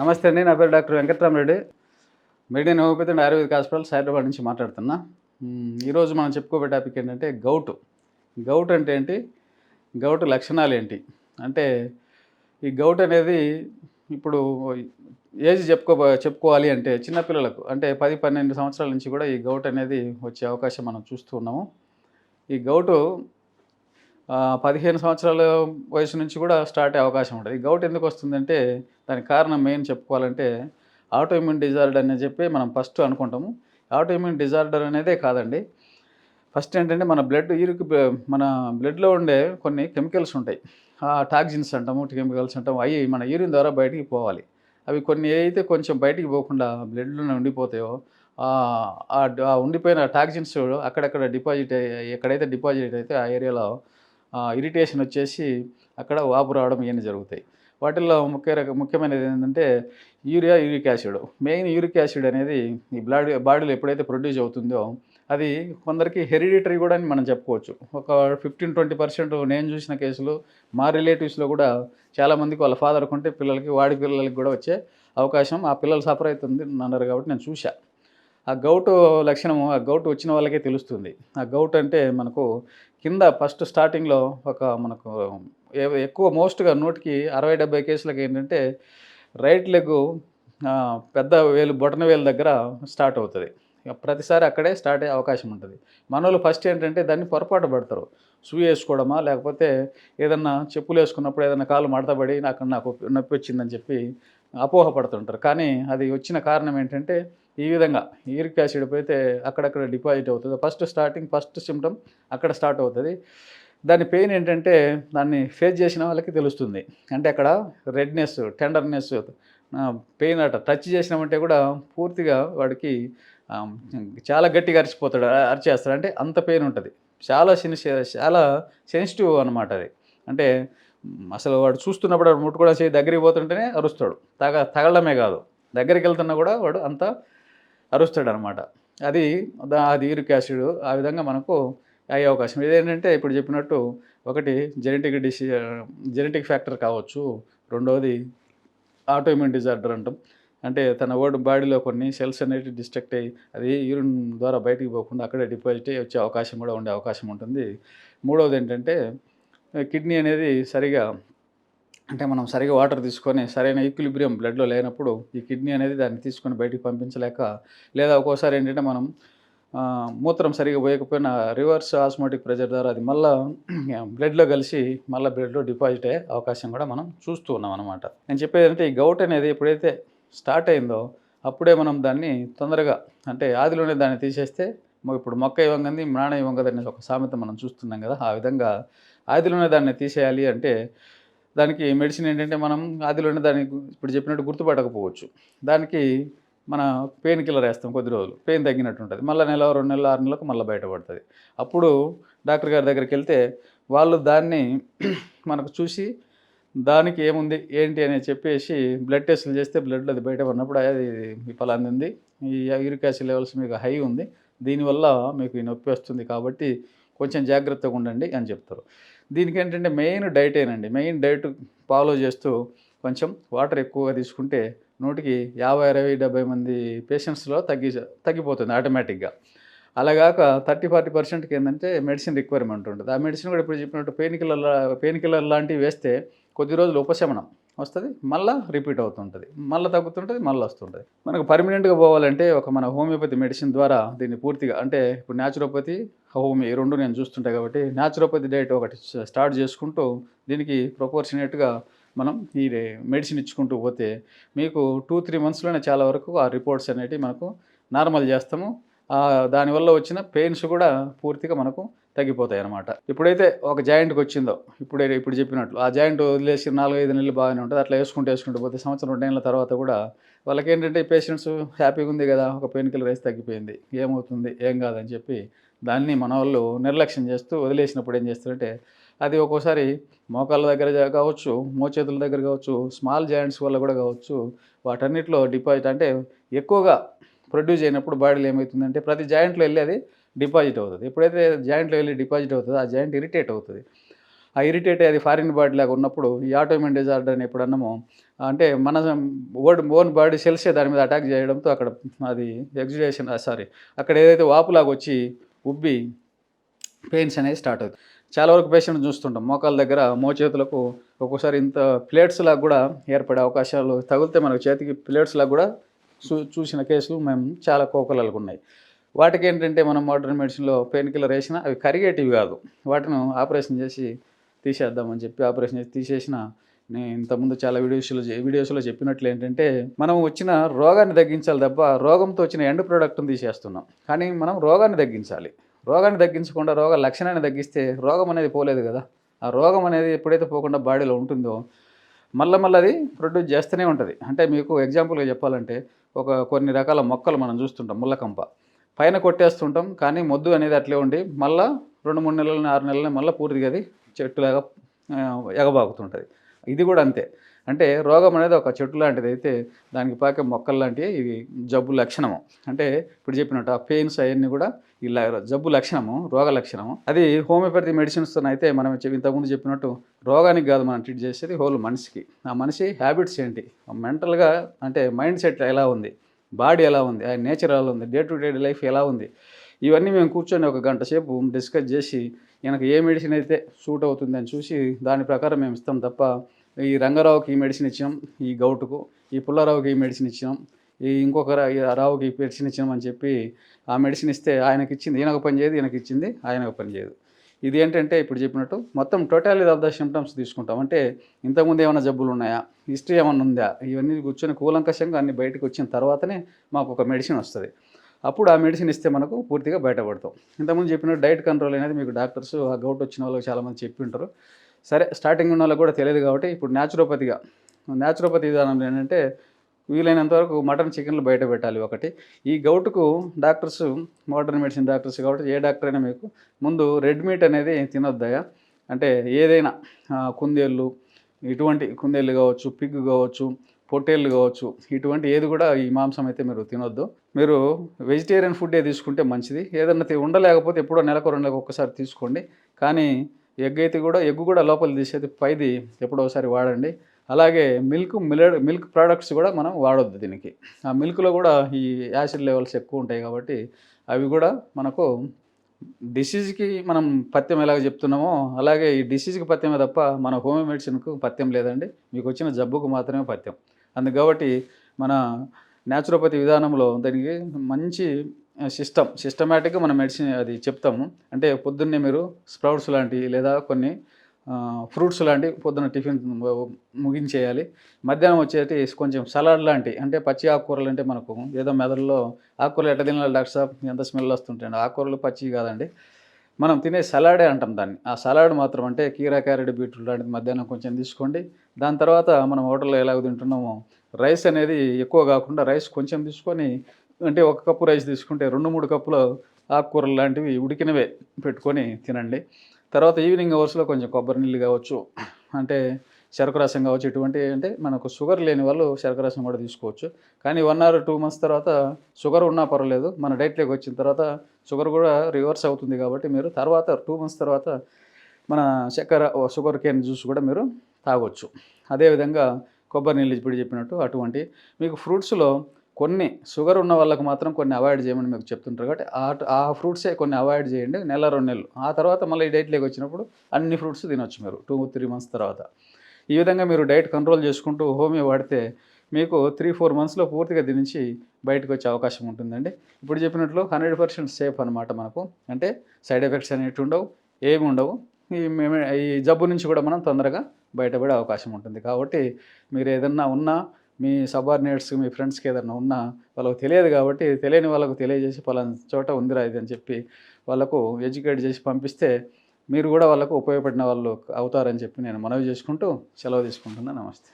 నమస్తే అండి నా పేరు doctor Venkatramareddy. మెడిన్ homeopathy and ayurvedic hospital Hyderabad నుంచి మాట్లాడుతున్నా. ఈరోజు మనం చెప్పుకోబోయే టాపిక్ ఏంటంటే గౌట్. గౌట్ అంటే ఏంటి? గౌట్ లక్షణాలు ఏంటి? అంటే ఈ గౌట్ అనేది ఇప్పుడు ఏజ్ చెప్పుకో చెప్పుకోవాలి అంటే చిన్నపిల్లలకు అంటే పది పన్నెండు సంవత్సరాల నుంచి కూడా ఈ గౌట్ అనేది వచ్చే అవకాశం మనం చూస్తూ ఉన్నాము. ఈ గౌటు పదిహేను సంవత్సరాల వయసు నుంచి కూడా స్టార్ట్ అయ్యే అవకాశం ఉంటుంది. ఈ గౌట్ ఎందుకు వస్తుందంటే దానికి కారణం మెయిన్ చెప్పుకోవాలంటే ఆటోఇమ్యూన్ డిజార్డర్ అని చెప్పి మనం ఫస్ట్ అనుకుంటాము. ఆటోఇమ్యూన్ డిజార్డర్ అనేదే కాదండి. ఫస్ట్ ఏంటంటే మన బ్లడ్ ఇరుకు మన బ్లడ్లో ఉండే కొన్ని కెమికల్స్ ఉంటాయి. ఆ టాక్సిన్స్ అంటాము కెమికల్స్ అంటాము అవి మన యూరిన్ ద్వారా బయటికి పోవాలి. అవి కొన్ని అయితే కొంచెం బయటికి పోకుండా బ్లడ్లోనే ఉండిపోతాయో ఆ- ఉండిపోయిన టాక్సిన్స్ అక్కడక్కడ డిపాజిట్ అయ్యి- ఎక్కడైతే డిపాజిట్ అయితే ఆ ఏరియాలో ఇరిటేషన్ వచ్చేసి అక్కడ వాపు రావడం ఇవన్నీ జరుగుతాయి. వాటిల్లో ముఖ్య రక ముఖ్యమైనది ఏంటంటే urea uric acid. Main uric acid అనేది ఈ బ్లడ్ బాడీలో ఎప్పుడైతే ప్రొడ్యూస్ అవుతుందో అది కొందరికి హెరిడిటరీ కూడా అని మనం చెప్పుకోవచ్చు. ఒక ఫిఫ్టీన్ ట్వంటీ పర్సెంట్ నేను చూసిన కేసులు మా రిలేటివ్స్లో కూడా చాలామందికి వాళ్ళ ఫాదర్ కొంటే పిల్లలకి వాడి పిల్లలకి కూడా వచ్చే అవకాశం ఆ పిల్లలు సఫర్ అవుతుంది అన్నారు కాబట్టి నేను చూశాను ఆ గౌట్ లక్షణము ఆ గౌట్ వచ్చిన వాళ్ళకే తెలుస్తుంది. ఆ గౌట్ అంటే మనకు కింద ఫస్ట్ స్టార్టింగ్లో ఒక మనకు ఎక్కువ మోస్ట్గా నూటికి అరవై డెబ్బై కేసులకు ఏంటంటే రైట్ లెగ్ పెద్ద వేలు బొటన వేలు దగ్గర స్టార్ట్ అవుతుంది. ప్రతిసారి అక్కడే స్టార్ట్ అయ్యే అవకాశం ఉంటుంది. మనోళ్ళు ఫస్ట్ ఏంటంటే దాన్ని పొరపాటు పడతారు. షూ వేసుకోవడమా లేకపోతే ఏదన్నా చెప్పులు వేసుకున్నప్పుడు ఏదైనా కాలు మడతబడి నాకు నాకు నొప్పి వచ్చిందని చెప్పి అపోహ పడుతుంటారు కానీ అది వచ్చిన కారణం ఏంటంటే ఈ విధంగా యూరిక్ యాసిడ్ పోతే అక్కడక్కడ డిపాజిట్ అవుతుంది. ఫస్ట్ స్టార్టింగ్ ఫస్ట్ సిమ్టమ్ అక్కడ స్టార్ట్ అవుతుంది. దాని పెయిన్ ఏంటంటే దాన్ని ఫేస్ చేసిన వాళ్ళకి తెలుస్తుంది. అంటే అక్కడ రెడ్నెస్ టెండర్నెస్ పెయిన్ అట టచ్ చేసినామంటే కూడా పూర్తిగా వాడికి చాలా గట్టిగా అరిచిపోతాడు అరిచేస్తాడు. అంటే అంత పెయిన్ ఉంటుంది. చాలా సెన్సి చాలా సెన్సిటివ్ అనమాట అది. అంటే అసలు వాడు చూస్తున్నప్పుడు వాడు ముట్టుకోవడం చేయి దగ్గరికి పోతుంటేనే అరుస్తాడు. తగ తగలడమే కాదు. దగ్గరికి వెళ్తున్నా కూడా వాడు అంత అరుస్తాడు అనమాట అది దా- అది యూరిక్ యాసిడ్ ఆ విధంగా మనకు అయ్యే అవకాశం. ఇదేంటంటే ఇప్పుడు చెప్పినట్టు ఒకటి జెనెటిక్ డిసి జెనెటిక్ ఫ్యాక్టర్ కావచ్చు. రెండవది ఆటోఇమ్యూన్ డిజార్డర్ అంటాం. అంటే తన ఓడి బాడీలో కొన్ని సెల్స్ అనేవి డిస్ట్రక్ట్ అయ్యి అది యూరిన్ ద్వారా బయటికి పోకుండా అక్కడే డిపాజిట్ అయ్యి వచ్చే అవకాశం కూడా ఉండే అవకాశం ఉంటుంది. మూడవది ఏంటంటే కిడ్నీ అనేది సరిగా అంటే మనం సరిగా వాటర్ తీసుకొని సరైన ఈక్విలిబ్రియం బ్లడ్లో లేనప్పుడు ఈ కిడ్నీ అనేది దాన్ని తీసుకొని బయటికి పంపించలేక లేదా ఒక్కోసారి ఏంటంటే మనం మూత్రం సరిగా పోయకపోయినా రివర్స్ ఆస్మోటిక్ ప్రెజర్ ద్వారా అది మళ్ళీ బ్లడ్లో కలిసి మళ్ళీ బ్లడ్లో డిపాజిట్ అయ్యే అవకాశం కూడా మనం చూస్తూ ఉన్నాం అనమాట నేను చెప్పేది అంటే ఈ గౌట్ అనేది ఎప్పుడైతే స్టార్ట్ అయిందో అప్పుడే మనం దాన్ని తొందరగా అంటే ఆదిలోనే దాన్ని తీసేస్తే ఇప్పుడు మొక్క ఇవ్వంగంది మ్రాణ ఇవ్వంగది అనే ఒక సామెత మనం చూస్తున్నాం కదా ఆ విధంగా ఆదిలోనే దాన్ని తీసేయాలి అంటే దానికి మెడిసిన్ ఏంటంటే మనం ఆదిలోనే దానికి ఇప్పుడు చెప్పినట్టు గుర్తుపట్టకపోవచ్చు. దానికి మన పెయిన్ కిల్లర్ వేస్తాం కొద్ది రోజులు. పెయిన్ తగ్గినట్టు ఉంటుంది. మళ్ళీ నెల రెండు నెలలు ఆరు నెలలకు మళ్ళీ బయటపడుతుంది. అప్పుడు డాక్టర్ గారి దగ్గరికి వెళ్తే వాళ్ళు దాన్ని మనకు చూసి దానికి ఏముంది ఏంటి అని చెప్పేసి బ్లడ్ టెస్టులు చేస్తే బ్లడ్లో అది బయట పడినప్పుడు అది ఈ ఫలాంది ఉంది. ఈ యూరిక్ యాసిడ్ లెవెల్స్ మీకు హై ఉంది. దీనివల్ల మీకు ఈ నొప్పి వస్తుంది కాబట్టి కొంచెం జాగ్రత్తగా ఉండండి అని చెప్తారు. దీనికి ఏంటంటే మెయిన్ డైటేనండి మెయిన్ డైట్ ఫాలో చేస్తూ కొంచెం వాటర్ ఎక్కువగా తీసుకుంటే నూటికి యాభై అరవై డెబ్బై మంది పేషెంట్స్లో తగ్గి తగ్గిపోతుంది ఆటోమేటిక్గా అలాగాక థర్టీ ఫార్టీ పర్సెంట్కి ఏంటంటే మెడిసిన్ రిక్వైర్మెంట్ ఉంటుంది. ఆ మెడిసిన్ కూడా ఇప్పుడు చెప్పినట్టు పెయిన్ కిల్లర్ పెయిన్ కిల్లర్ లాంటివి వేస్తే కొద్ది రోజులు ఉపశమనం. వస్తుంది మళ్ళీ రిపీట్ అవుతుంటుంది. మళ్ళీ తగ్గుతుంటుంది మళ్ళీ వస్తుంటుంది. మనకు పర్మనెంట్గా పోవాలంటే ఒక మన హోమియోపతి మెడిసిన్ ద్వారా దీన్ని పూర్తిగా అంటే ఇప్పుడు న్యాచురోపతి హోమియో రెండు నేను చూస్తుంటాయి కాబట్టి న్యాచురోపతి డైట్ ఒకటి స్టార్ట్ చేసుకుంటూ దీనికి ప్రపోర్షనేట్గా మనం ఈ మెడిసిన్ ఇచ్చుకుంటూ పోతే మీకు టూ త్రీ మంత్స్లోనే చాలా వరకు ఆ రిపోర్ట్స్ అనేటివి మనకు నార్మల్ చేస్తాము. దానివల్ల వచ్చిన పెయిన్స్ కూడా పూర్తిగా మనకు తగ్గిపోతాయి అనమాట ఇప్పుడైతే ఒక జాయింట్కి వచ్చిందో ఇప్పుడైతే ఇప్పుడు చెప్పినట్లు ఆ జాయింట్ వదిలేసి నాలుగైదు నెలలు బాగానే ఉంటుంది. అట్లా వేసుకుంటూ వేసుకుంటూ పోతే సంవత్సరం రెండు నెలల తర్వాత కూడా వాళ్ళకి ఏంటంటే పేషెంట్స్ హ్యాపీగా ఉంది కదా ఒక పెయిన్ కిల్లర్ వేసి తగ్గిపోయింది. ఏమవుతుంది? ఏం కాదని చెప్పి దాన్ని మన వాళ్ళు నిర్లక్ష్యం చేస్తూ వదిలేసినప్పుడు ఏం చేస్తారంటే అది ఒక్కోసారి మోకాళ్ళ దగ్గర కావచ్చు మోచేతుల దగ్గర కావచ్చు స్మాల్ జాయింట్స్ వల్ల కూడా కావచ్చు వాటన్నిటిలో డిపాజిట్ అంటే ఎక్కువగా ప్రొడ్యూస్ అయినప్పుడు బాడీలో ఏమవుతుందంటే ప్రతి జాయింట్లో వెళ్ళి అది డిపాజిట్ అవుతుంది. ఎప్పుడైతే జాయింట్లో వెళ్ళి డిపాజిట్ అవుతుందో ఆ జాయింట్ ఇరిటేట్ అవుతుంది. ఆ ఇరిటేట్ అది ఫారిన్ బాడీ లాగా ఉన్నప్పుడు ఈ ఆటోమిన్ డిజార్డర్ అని ఎప్పుడు అన్నాము అంటే మన ఓన్ ఓన్ బాడీ సెల్సే దాని మీద అటాక్ చేయడంతో అక్కడ అది ఎగ్జిడేషన్ సారీ అక్కడ ఏదైతే వాపులాగా వచ్చి ఉబ్బి పెయిన్స్ అనేవి స్టార్ట్ అవుతుంది చాలా వరకు పేషెంట్ చూస్తుంటాం. మోకాల దగ్గర మోచేతులకు ఒక్కోసారి ఇంత ప్లేట్స్ లాగా కూడా ఏర్పడే అవకాశాలు తగిలితే మనకు చేతికి ప్లేట్స్ లాగా కూడా చూ చూసిన కేసులు మేము చాలా కోకలలకు ఉన్నాయి వాటికి ఏంటంటే మనం మోడర్న్ మెడిసిన్లో పెయిన్ కిల్లర్ వేసినా అవి కరిగేటివి కాదు. వాటిని ఆపరేషన్ చేసి తీసేద్దామని చెప్పి ఆపరేషన్ చేసి తీసేసిన నేను ఇంతకుముందు చాలా వీడియోస్లో వీడియోస్లో చెప్పినట్లు ఏంటంటే మనం వచ్చిన రోగాన్ని తగ్గించాలి తప్ప రోగంతో వచ్చిన ఎండ్ ప్రోడక్ట్ని తీసేస్తున్నాం. కానీ మనం రోగాన్ని తగ్గించాలి. రోగాన్ని తగ్గించకుండా రోగ లక్షణాన్ని తగ్గిస్తే రోగం అనేది పోలేదు కదా. ఆ రోగం అనేది ఎప్పుడైతే పోకుండా బాడీలో ఉంటుందో మళ్ళీ మళ్ళీ అది ప్రొడ్యూస్ చేస్తూనే ఉంటుంది. అంటే మీకు ఎగ్జాంపుల్గా చెప్పాలంటే ఒక కొన్ని రకాల మొక్కలు మనం చూస్తుంటాం. ముళ్ళకంప. పైన కొట్టేస్తుంటాం కానీ మొద్దు అనేది అట్లే ఉండి మళ్ళీ రెండు మూడు నెలలని ఆరు నెలలని మళ్ళీ పూర్తిగా అది చెట్టులాగా ఎగబాగుతుంటుంది ఇది కూడా అంతే. అంటే రోగం అనేది ఒక చెట్టు లాంటిది అయితే దానికి పాకే మొక్కలు లాంటివి ఇవి జబ్బు లక్షణము. అంటే ఇప్పుడు చెప్పినట్టు ఆ పెయిన్స్ అవన్నీ కూడా ఇలా జబ్బు లక్షణము రోగ లక్షణము. అది హోమియోపతి మెడిసిన్స్తో అయితే మనం ఇంతకుముందు చెప్పినట్టు రోగానికి కాదు మనం ట్రీట్ చేసేది హోల్ మనిషికి. ఆ మనిషి హ్యాబిట్స్ ఏంటి? మెంటల్గా అంటే మైండ్ సెట్ ఎలా ఉంది? బాడీ ఎలా ఉంది? ఆయన నేచర్ ఎలా ఉంది? డే టు డే లైఫ్ ఎలా ఉంది? ఇవన్నీ మేము కూర్చొని ఒక గంట సేపు డిస్కస్ చేసి ఈయనకు ఏ మెడిసిన్ అయితే సూట్ అవుతుంది అని చూసి దాని ప్రకారం మేము ఇస్తాం తప్ప ఈ రంగారావుకి ఈ మెడిసిన్ ఇచ్చాం ఈ గౌటుకు ఈ పుల్లారావుకి ఈ మెడిసిన్ ఇచ్చాం ఈ ఇంకొక రావుకి ఈ మెడిసిన్ ఇచ్చాం అని చెప్పి ఆ మెడిసిన్ ఇస్తే ఆయనకి ఇచ్చింది ఈయనకు పని చేయదు ఈయనకి ఇచ్చింది ఆయనకు పని చేయదు. ఇది ఏంటంటే ఇప్పుడు చెప్పినట్టు మొత్తం టోటాలిటీ ఆఫ్ ద సిమ్టమ్స్ తీసుకుంటాం. అంటే ఇంతకుముందు ఏమైనా జబ్బులు ఉన్నాయా? హిస్టరీ ఏమైనా ఉందా? ఇవన్నీ కూర్చొని కూలంకషంగా అన్ని బయటకు వచ్చిన తర్వాతనే మాకు ఒక మెడిసిన్ వస్తుంది. అప్పుడు ఆ మెడిసిన్ ఇస్తే మనకు పూర్తిగా బయటపడతాం. ఇంతకుముందు చెప్పినట్టు డైట్ కంట్రోల్ అనేది మీకు డాక్టర్స్ ఆ గౌట్ వచ్చిన వాళ్ళకి చాలామంది చెప్పి ఉంటారు. సరే స్టార్టింగ్ ఉన్న వాళ్ళకి కూడా తెలియదు కాబట్టి ఇప్పుడు న్యాచురోపతిగా న్యాచురోపతి విధానం ఏంటంటే వీలైనంత వరకు మటన్ చికెన్లు బయట పెట్టాలి ఒకటి. ఈ గౌటుకు డాక్టర్స్ మోడర్న్ మెడిసిన్ డాక్టర్స్ కాబట్టి ఏ డాక్టర్ అయినా మీకు ముందు రెడ్ మీట్ అనేది తినొద్దయా అంటే ఏదైనా కుందేళ్ళు ఇటువంటి కుందేళ్ళు కావచ్చు పిగ్ కావచ్చు పొట్టేళ్ళు కావచ్చు ఇటువంటి ఏది కూడా ఈ మాంసం అయితే మీరు తినొద్దు. మీరు వెజిటేరియన్ ఫుడ్డే తీసుకుంటే మంచిది. ఏదన్నా ఉండలేకపోతే ఎప్పుడో నెలకు రెండు ఒక్కసారి తీసుకోండి. కానీ ఎగ్ అయితే కూడా ఎగ్ కూడా లోపల తీసేది పైది ఎప్పుడో ఒకసారి వాడండి. అలాగే మిల్క్ మిలడ్ మిల్క్ ప్రోడక్ట్స్ కూడా మనం వాడొద్దు దీనికి. ఆ మిల్క్లో కూడా ఈ యాసిడ్ లెవెల్స్ ఎక్కువ ఉంటాయి కాబట్టి అవి కూడా మనకు డిసీజ్కి మనం పత్యం ఎలాగ చెప్తున్నామో అలాగే ఈ డిసీజ్కి పత్యమే తప్ప మన హోమియో మెడిసిన్కు పత్యం లేదండి. మీకు వచ్చిన జబ్బుకు మాత్రమే పత్యం. అందుకు కాబట్టి మన న్యాచురోపతి విధానంలో దానికి మంచి సిస్టమ్ సిస్టమేటిక్గా మనం మెడిసిన్ అది చెప్తాము. అంటే పొద్దున్నే మీరు స్ప్రౌట్స్ లాంటివి లేదా కొన్ని ఫ్రూట్స్ లాంటి పొద్దున టిఫిన్ ముగించేయాలి. మధ్యాహ్నం వచ్చేటి కొంచెం సలాడ్ లాంటి అంటే పచ్చి ఆకుకూరలు అంటే మనకు ఏదో మెదడులో ఆకుకూరలు ఎట్ట తినాలి డాక్టర్ సాబ్? ఎంత స్మెల్ వస్తుంటాయండి. ఆకుకూరలు పచ్చి కాదండి. మనం తినే సలాడే అంటాం దాన్ని. ఆ సలాడ్ మాత్రం అంటే కీరా క్యారెట్ బీట్రూట్ లాంటిది మధ్యాహ్నం కొంచెం తీసుకోండి. దాని తర్వాత మనం హోటల్లో ఎలాగ తింటున్నామో రైస్ అనేది ఎక్కువ కాకుండా రైస్ కొంచెం తీసుకొని అంటే ఒక కప్పు రైస్ తీసుకుంటే రెండు మూడు కప్పులు ఆకుకూరలు లాంటివి ఉడికినవే పెట్టుకొని తినండి. తర్వాత ఈవినింగ్ అవర్స్లో కొంచెం కొబ్బరి నీళ్ళు కావచ్చు అంటే చెరకు రసం కావచ్చు ఇటువంటి అంటే మనకు షుగర్ లేని వాళ్ళు చెరకు రసం కూడా తీసుకోవచ్చు. కానీ వన్ ఆర్ టూ మంత్స్ తర్వాత షుగర్ ఉన్నా పర్వాలేదు. మన డైట్లోకి వచ్చిన తర్వాత షుగర్ కూడా రివర్స్ అవుతుంది కాబట్టి మీరు తర్వాత టూ మంత్స్ తర్వాత మన చక్కెర షుగర్ కేన్ జ్యూస్ కూడా మీరు తాగొచ్చు. అదేవిధంగా కొబ్బరి నీళ్ళు ఇప్పుడు చెప్పినట్టు అటువంటి మీకు ఫ్రూట్స్లో కొన్ని షుగర్ ఉన్న వాళ్ళకి మాత్రం కొన్ని అవాయిడ్ చేయమని మీకు చెప్తుంటారు కాబట్టి ఆ ఆ ఫ్రూట్సే కొన్ని అవాయిడ్ చేయండి నెల రెండు నెలలు. ఆ తర్వాత మళ్ళీ ఈ డైట్లోకి వచ్చినప్పుడు అన్ని ఫ్రూట్స్ తినొచ్చు మీరు టూ త్రీ మంత్స్ తర్వాత. ఈ విధంగా మీరు డైట్ కంట్రోల్ చేసుకుంటూ హోమియో వాడితే మీకు త్రీ ఫోర్ మంత్స్లో పూర్తిగా దినించి బయటకు వచ్చే అవకాశం ఉంటుందండి. ఇప్పుడు చెప్పినట్లు హండ్రెడ్ పర్సెంట్ సేఫ్ అనమాట మనకు. అంటే సైడ్ ఎఫెక్ట్స్ అనేవి ఉండవు ఏమి ఉండవు. ఈ మేమే ఈ జబ్బు నుంచి కూడా మనం తొందరగా బయటపడే అవకాశం ఉంటుంది. కాబట్టి మీరు ఏదన్నా ఉన్నా మీ సబార్డినేట్స్ మీ ఫ్రెండ్స్కి ఏదైనా ఉన్నా వాళ్ళకి తెలియదు కాబట్టి తెలియని వాళ్ళకు తెలియజేసి పలానా చోట ఉందిరా ఇది అని చెప్పి వాళ్ళకు ఎడ్యుకేట్ చేసి పంపిస్తే మీరు కూడా వాళ్ళకు ఉపయోగపడిన వాళ్ళు అవుతారని చెప్పి నేను మనవి చేసుకుంటూ సెలవు తీసుకుంటున్నాను నమస్తే.